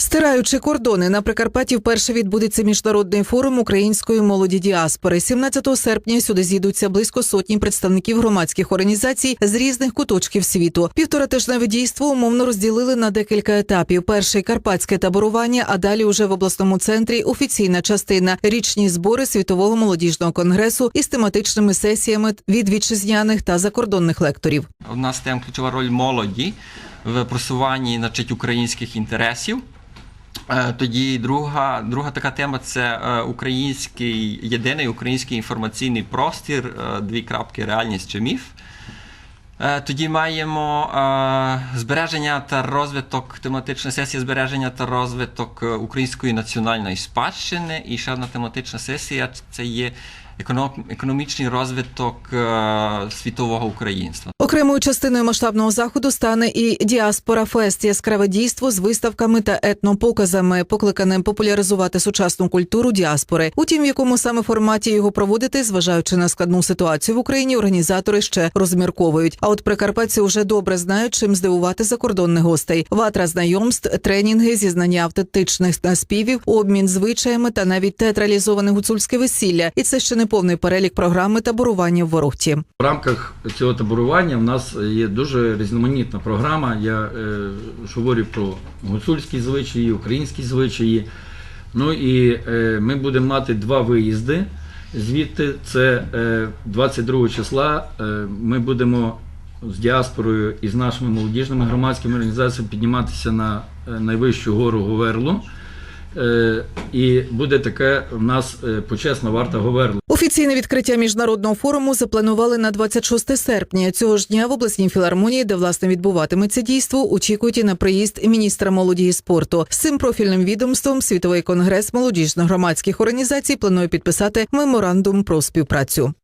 Стираючи кордони на Прикарпатті вперше відбудеться міжнародний форум української молоді діаспори. 17 серпня сюди зійдуться близько сотні представників громадських організацій з різних куточків світу. Півторатижневе дійство умовно розділили на декілька етапів. Перший карпатське таборування, а далі уже в обласному центрі офіційна частина річні збори світового молодіжного конгресу із тематичними сесіями від вітчизняних та закордонних лекторів. У нас там ключова роль молоді в просуванні значить, українських інтересів. Е, Тоді друга, друга така тема це е, український єдиний український інформаційний простір, е, дві крапки реальність чи міф. Тоді маємо збереження та розвиток, тематична сесія збереження та розвиток української національної спадщини. І ще одна тематична сесія це є економічний розвиток світового українства. Окремою частиною масштабного заходу стане і діаспора фест яскраве дійство з виставками та етнопоказами, покликаним популяризувати сучасну культуру діаспори. Утім, в якому саме форматі його проводити, зважаючи на складну ситуацію в Україні, організатори ще розмірковують. А от прикарпатці вже добре знають, чим здивувати закордонних гостей. Ватра знайомств, тренінги, зізнання автентичних співів, обмін звичаями та навіть театралізоване гуцульське весілля. І це ще не повний перелік програми таборування в Ворохті. В рамках цього таборування в нас є дуже різноманітна програма. Я е, говорю про гуцульські звичаї, українські звичаї. Ну і е, ми будемо мати два виїзди. Звідти це е, 22 числа е, ми будемо з діаспорою і з нашими молодіжними громадськими організаціями підніматися на е, найвищу гору Говерлу. Е, і буде таке в нас е, почесна варта Говерлу. Офіційне відкриття міжнародного форуму запланували на 26 серпня. Цього ж дня в обласній філармонії, де власне відбуватиметься дійство, очікують і на приїзд міністра молоді і спорту. З цим профільним відомством світовий конгрес молодіжно-громадських організацій планує підписати меморандум про співпрацю.